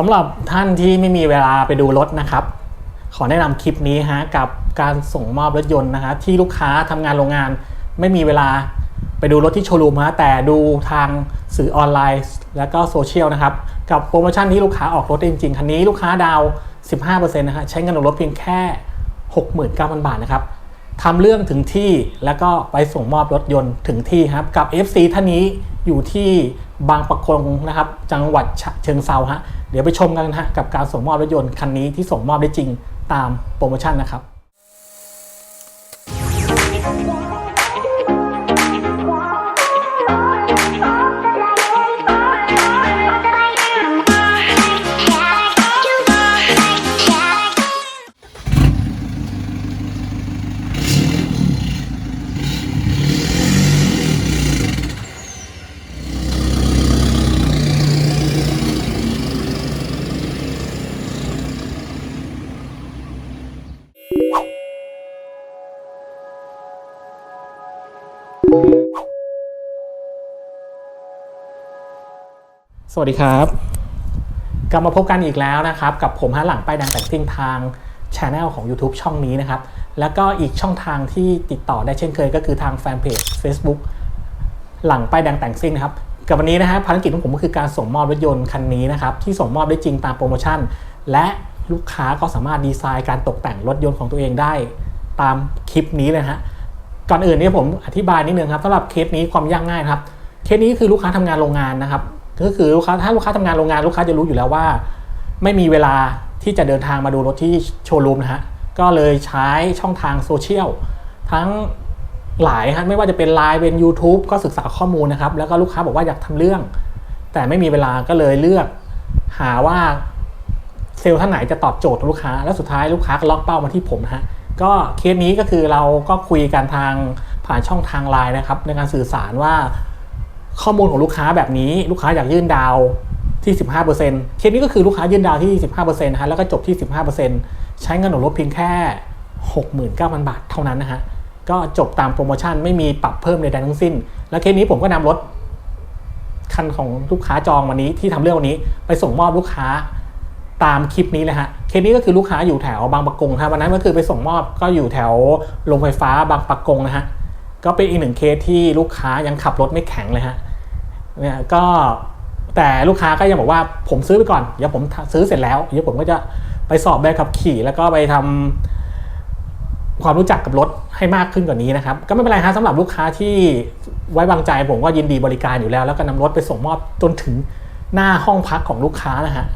สำหรับท่านที่ไม่มีเวลาไปดูรถนะครับ ขอแนะนำคลิปนี้ฮะกับการส่งมอบรถยนต์นะฮะที่ลูกค้าทำงานโรงงาน ไม่มีเวลาไปดูรถที่โชว์รูมฮะแต่ดูทางสื่อออนไลน์ แล้วก็โซเชียลนะครับ กับโปรโมชั่นที่ลูกค้าออกรถจริงๆ คันนี้ลูกค้าดาว 15%นะฮะใช้เงินออกรถเพียงแค่ 69,000 บาทนะครับ ทำเรื่องถึงที่แล้วก็ไปส่งมอบรถยนต์ถึงที่ครับ กับ FC ท่านนี้อยู่ที่บางปะกงนะครับ จังหวัดเชิงเซาฮะเดี๋ยวไปชมกันนะฮะกับการส่งมอบรถยนต์คันนี้ที่ส่งมอบได้จริงตามโปรโมชั่นนะครับ สวัสดีครับ กลับมาพบกันอีกแล้วนะครับ กับผมฮะหลังไป้ายแดงแต่งซิ่งทางช anel ของ YouTube ช่องนี้นะครับ แล้วก็อีกช่องทางที่ติดต่อได้เช่นเคยก็คือทางแฟนเพจ Facebook หลังป้ายแดงแต่งซิ่งนะครับ กับวันนี้นะฮะภารกิจของผมก็คือการส่งมอบรถยนต์คันนี้นะครับ ที่ส่งมอบได้จริงตามโปรโมชั่น และลูกค้าก็สามารถดีไซน์การตกแต่งรถยนต์ของตัวเองได้ ตามคลิปนี้เลยฮะ ก่อนอื่นนี่ผมอธิบายนิดนึงครับสำหรับเคสนี้ความยากง่ายครับ เคสนี้คือลูกค้าทำงานโรงงานนะครับ ก็คือลูกค้าถ้าลูกค้าทำงานโรงงานลูกค้าจะรู้อยู่แล้วว่า ไม่มีเวลาที่จะเดินทางมาดูรถที่โชว์รูมนะฮะก็เลยใช้ช่องทางโซเชียลทั้งหลายฮะไม่ว่าจะเป็นไลน์เป็น YouTube ก็ศึกษาข้อมูลนะครับ แล้วก็ลูกค้าบอกว่าอยากทำเรื่อง แต่ไม่มีเวลาก็เลยเลือก หาว่าเซลล์ท่านไหนจะตอบโจทย์ลูกค้า แล้วสุดท้ายลูกค้าก็ล็อกเป้ามาที่ผมนะฮะ ก็เคสนี้ก็คือเราก็คุยกันทางผ่านช่องทางไลน์นะครับในการสื่อสารว่าข้อมูลของลูกค้าแบบนี้ลูกค้าอยากยื่นดาวที่ 15%เคสนี้ก็คือลูกค้ายื่นดาวที่ 15%นะฮะแล้วก็จบที่ 15%ใช้เงินหนุนลดเพียงแค่ 69,000 บาทเท่านั้นนะฮะก็จบตามโปรโมชั่นไม่มีปรับเพิ่มใดๆทั้งสิ้น แล้วเคสนี้ผมก็นำรถคันของลูกค้าจองวันนี้ที่ทำเรื่องวันนี้ไปส่งมอบลูกค้า ตามคลิปนี้เลยฮะ เคสนี้ก็คือลูกค้าอยู่แถวบางปะกงครับวันนั้นก็คือไปส่งมอบก็อยู่แถวโรงไฟฟ้าบางปะกงนะฮะ ก็เป็นอีกหนึ่งเคสที่ลูกค้ายังขับรถไม่แข็งเลยฮะ เนี่ยก็แต่ลูกค้าก็ยังบอกว่าผมซื้อไปก่อน เดี๋ยวผมซื้อเสร็จแล้ว เดี๋ยวผมก็จะไปสอบใบขับขี่แล้วก็ไปทำความรู้จักกับรถให้มากขึ้นกว่านี้นะครับ ก็ไม่เป็นไรครับสำหรับลูกค้าที่ไว้วางใจผมก็ยินดีบริการอยู่แล้ว แล้วก็นำรถไปส่งมอบจนถึงหน้าห้องพักของลูกค้านะฮะ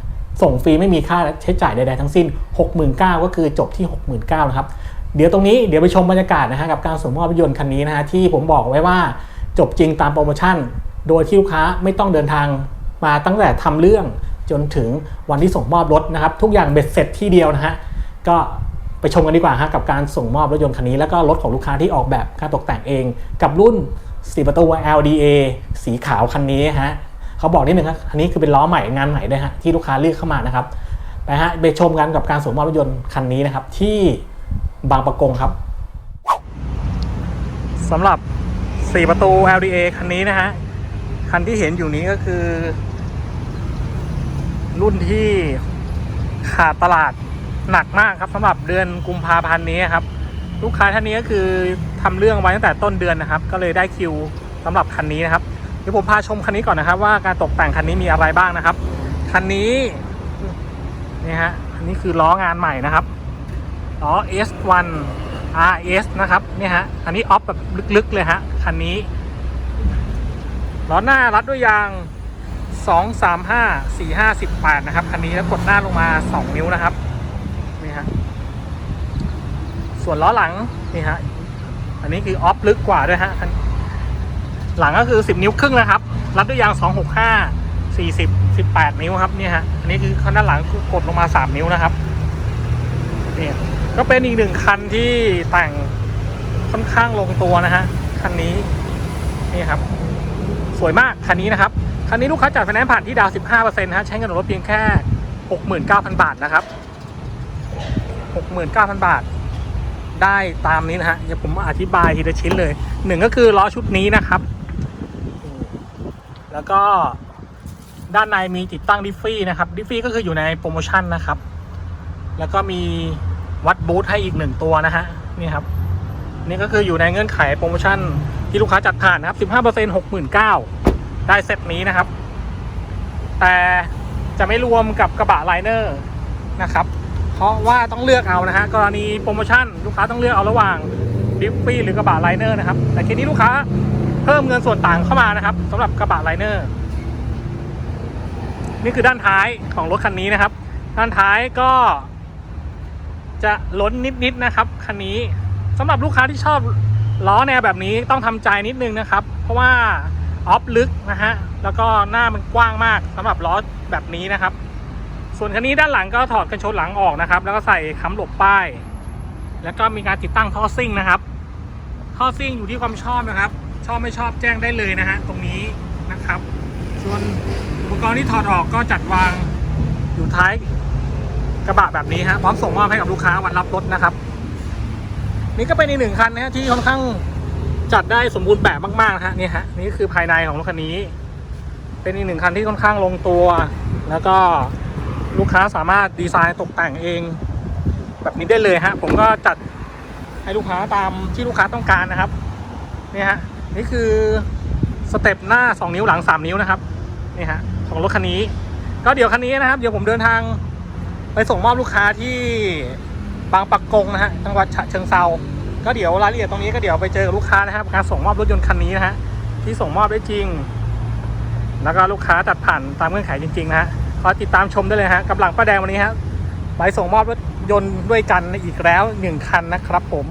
ส่งฟรีไม่มีค่าใช้จ่ายใดๆทั้งสิ้น 69,000ก็คือจบที่ 69,000นะครับเดี๋ยวตรงนี้เดี๋ยวไปชมบรรยากาศนะฮะกับการส่งมอบรถยนต์คันนี้นะฮะที่ผมบอกไว้ว่าจบจริงตามโปรโมชั่น โดยที่ลูกค้าไม่ต้องเดินทางมาตั้งแต่ทำเรื่องจนถึงวันที่ส่งมอบรถนะครับ ทุกอย่างเบ็ดเสร็จที่เดียวนะฮะก็ไปชมกันดีกว่าฮะกับการส่งมอบรถยนต์คันนี้ แล้วก็รถของลูกค้าที่ออกแบบการตกแต่งเอง กับรุ่น4ประตู LDA สีขาวคันนี้ฮะ เขาบอกนิดนึงครับอันนี้คือเป็นล้อใหม่งานใหม่ด้วยฮะที่ลูกค้าเลือกเข้ามานะครับไปฮะไปชมกันกับการส่งมอบรถยนต์คันนี้นะครับ ที่บางประกงครับสำหรับ 4 ประตู LDA คันนี้นะฮะคันที่เห็นอยู่นี้ก็คือ รุ่นที่ขาดตลาดหนักมากครับสำหรับเดือนกุมภาพันธ์นี้ครับ ลูกค้าท่านนี้ก็คือทำเรื่องไว้ตั้งแต่ต้นเดือนนะครับ ก็เลยได้คิวสำหรับคันนี้นะครับ เดี๋ยวผมพาชมคันนี้ก่อนนะครับ ว่าการตกแต่งคันนี้มีอะไรบ้างนะครับ คันนี้นี่ฮะอันนี้คือล้องานใหม่นะครับล้อ S1 RS นะครับนี่ฮะอันนี้ออฟแบบลึกๆเลยฮะคันนี้ล้อหน้ารัดด้วยยาง 2 3 5 4 5 18 นะครับคันนี้แล้วกดหน้าลงมา 2 นิ้วนะครับนี่ฮะส่วนล้อหลังนี่ฮะอันนี้คือออฟลึกกว่าด้วยฮะคัน หลังก็คือ 10 นิ้วครึ่งนะครับ รัดด้วยยาง 265 40 18 นิ้วครับเนี่ยฮะอันนี้คือข้างด้านหลังกดลงมา 3 นิ้วนะครับนี่ก็เป็นอีกหนึ่งคันที่แต่งค่อนข้างลงตัวนะฮะคันนี้นี่ครับ สวยมากคันนี้นะครับคันนี้ลูกค้าจัดไฟแนนซ์ผ่านที่ดาว 15%นะฮะใช้เงินรถเพียงแค่ 69,000 บาทนะครับ 69,000 บาทได้ตามนี้นะฮะเดี๋ยวผมอธิบายทีละชิ้นเลยหนึ่งก็คือล้อชุดนี้นะครับ แล้วก็ด้านในมีติดตั้งดิฟฟี่นะครับดิฟฟี่ก็คืออยู่ในโปรโมชั่นนะครับ แล้วก็มีวัดบูทให้อีกหนึ่งตัวนะฮะนี่ครับนี่ก็คืออยู่ในเงื่อนไขโปรโมชั่นที่ลูกค้าจัดผ่านนะครับ 15% 69,000ได้เซตนี้นะครับ แต่จะไม่รวมกับกระบะไลเนอร์นะครับ เพราะว่าต้องเลือกเอานะฮะกรณีโปรโมชั่นลูกค้าต้องเลือกเอาระหว่างดิฟฟี่หรือกระบะไลเนอร์นะครับ แต่ทีนี้ลูกค้า เพิ่มเงินส่วนต่างเข้ามานะครับสำหรับกระบะไลเนอร์นี่คือด้านท้ายของรถคันนี้นะครับ ด้านท้ายก็ จะล้นนิดๆนะครับคันนี้สำหรับลูกค้าที่ชอบล้อแนวแบบนี้ต้องทำใจนิดนึงนะครับ เพราะว่าออฟลึกนะฮะแล้วก็หน้ามันกว้างมากสำหรับล้อแบบนี้นะครับ ส่วนคันนี้ด้านหลังก็ถอดกันชนหลังออกนะครับ แล้วก็ใส่ค้ำหลบป้าย แล้วก็มีการติดตั้งท่อซิ่งนะครับท่อซิ่งอยู่ที่ความชอบนะครับ ชอบไม่ชอบแจ้งได้เลยนะฮะตรงนี้นะครับ ส่วนอุปกรณ์ที่ถอดออกก็จัดวางอยู่ท้ายกระบะแบบนี้ฮะพร้อมส่งมอบให้กับลูกค้าวันรับรถนะครับ นี่ก็เป็นอีกหนึ่งคันนะฮะที่ค่อนข้างจัดได้สมบูรณ์แบบมากๆนะฮะนี่ฮะนี่คือภายในของรถคันนี้ เป็นอีกหนึ่งคันที่ค่อนข้างลงตัว แล้วก็ลูกค้าสามารถดีไซน์ตกแต่งเอง แบบนี้ได้เลยฮะผมก็จัดให้ลูกค้าตามที่ลูกค้าต้องการนะครับนี่ฮะ นี่คือสเต็ปหน้า 2 นิ้วหลัง 3 นิ้วนะครับนี่ฮะของรถคันนี้ ก็เดี๋ยวคันนี้นะครับ เดี๋ยวผมเดินทางไปส่งมอบลูกค้าที่บางปะกงนะฮะจังหวัดฉะเชิงเซาก็เดี๋ยวรายละเอียดตรงนี้ก็เดี๋ยวไปเจอกับลูกค้านะครับ การส่งมอบรถยนต์คันนี้นะฮะที่ส่งมอบได้จริง แล้วก็ลูกค้าจัดผ่านตามเงื่อนไขจริง ๆ นะฮะขอติดตามชมได้เลยฮะกำลังป้าแดงวันนี้ฮะไปส่งมอบรถยนต์ด้วยกันอีกแล้วหนึ่งคันนะครับผม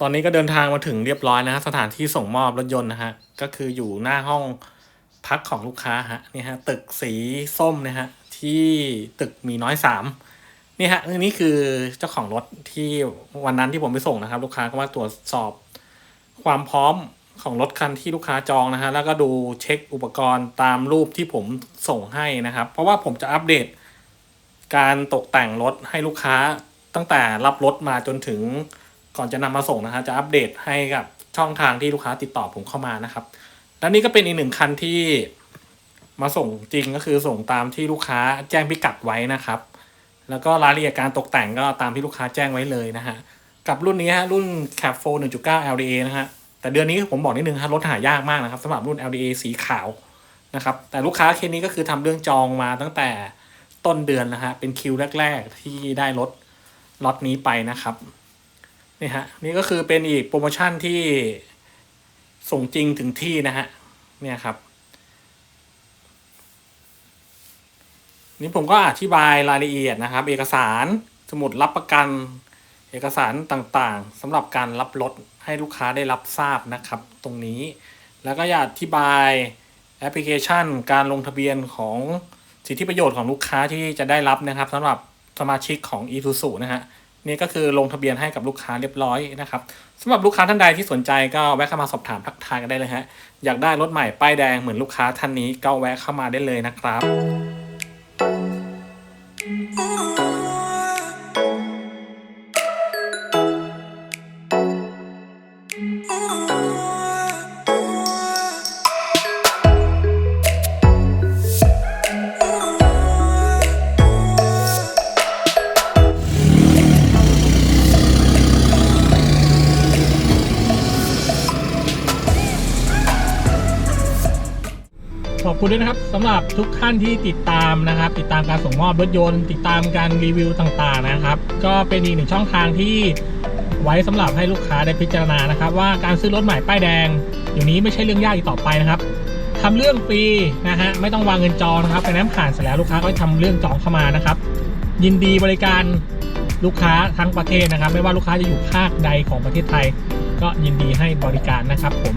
ตอนนี้ก็เดินทางมาถึงเรียบร้อยนะฮะสถานที่ส่งมอบรถยนต์นะฮะก็คืออยู่หน้าห้องพักของลูกค้าฮะนี่ฮะตึกสีส้มนะฮะที่ตึกมีน้อยสามนี่ฮะนี่คือเจ้าของรถที่วันนั้นที่ผมไปส่งนะครับ ลูกค้าก็มาตรวจสอบความพร้อมของรถคันที่ลูกค้าจองนะฮะแล้วก็ดูเช็คอุปกรณ์ตามรูปที่ผมส่งให้นะครับ เพราะว่าผมจะอัปเดต การตกแต่งรถให้ลูกค้าตั้งแต่รับรถมาจนถึง ก่อนจะนำมาส่งนะฮะจะอัปเดตให้กับช่องทางที่ลูกค้าติดต่อผมเข้ามานะครับ และนี่ก็เป็นอีกหนึ่งคันที่มาส่งจริงก็คือส่งตามที่ลูกค้าแจ้งพิกัดไว้นะครับ แล้วก็รายละเอียดการตกแต่งก็ตามที่ลูกค้าแจ้งไว้เลยนะฮะ กับรุ่นนี้ฮะรุ่น Cap 4 1.9 LDA นะฮะ แต่เดือนนี้ผมบอกนิดนึงฮะรถหายากมากนะครับสำหรับรุ่น LDA สีขาวนะครับ แต่ลูกค้าเคสนี้ก็คือทำเรื่องจองมาตั้งแต่ต้นเดือนนะฮะ เป็นคิวแรก ๆ ที่ได้รถล็อตนี้ไปนะครับ นี่ฮะนี่ก็คือเป็นอีกโปรโมชั่นที่ส่งจริงถึงที่นะฮะเนี่ยครับ นี่ผมก็อธิบายรายละเอียดนะครับ เอกสารสมุดรับประกัน เอกสารต่างๆสำหรับการรับรถให้ลูกค้าได้รับทราบนะครับ ตรงนี้แล้วก็อยากอธิบายแอปพลิเคชัน การลงทะเบียนของสิทธิประโยชน์ของลูกค้าที่จะได้รับนะครับสำหรับสมาชิกของ e t u s u นะฮะ นี่ก็คือลงทะเบียนให้กับลูกค้าเรียบร้อยนะครับสำหรับลูกค้าท่านใดที่สนใจก็แวะเข้ามาสอบถามทักทายกันได้เลยฮะอยากได้รถใหม่ป้ายแดงเหมือนลูกค้าท่านนี้ก็แวะเข้ามาได้เลยนะครับ คุณด้วยนะครับสำหรับทุกท่านที่ติดตามนะครับ ติดตามการส่งมอบรถยนต์ ติดตามการรีวิวต่างๆนะครับ ก็เป็นอีกหนึ่งช่องทางที่ไว้สำหรับให้ลูกค้าได้พิจารณานะครับ ว่าการซื้อรถใหม่ป้ายแดงอยู่นี้ไม่ใช่เรื่องยากอีกต่อไปนะครับทำเรื่องฟรีนะฮะไม่ต้องวางเงินจองนะครับไปน้ำผ่านเสร็จแล้วลูกค้าก็ทำเรื่องจองเข้ามานะครับ ยินดีบริการลูกค้าทั้งประเทศนะครับ ไม่ว่าลูกค้าจะอยู่ภาคใดของประเทศไทย ก็ยินดีให้บริการนะครับผม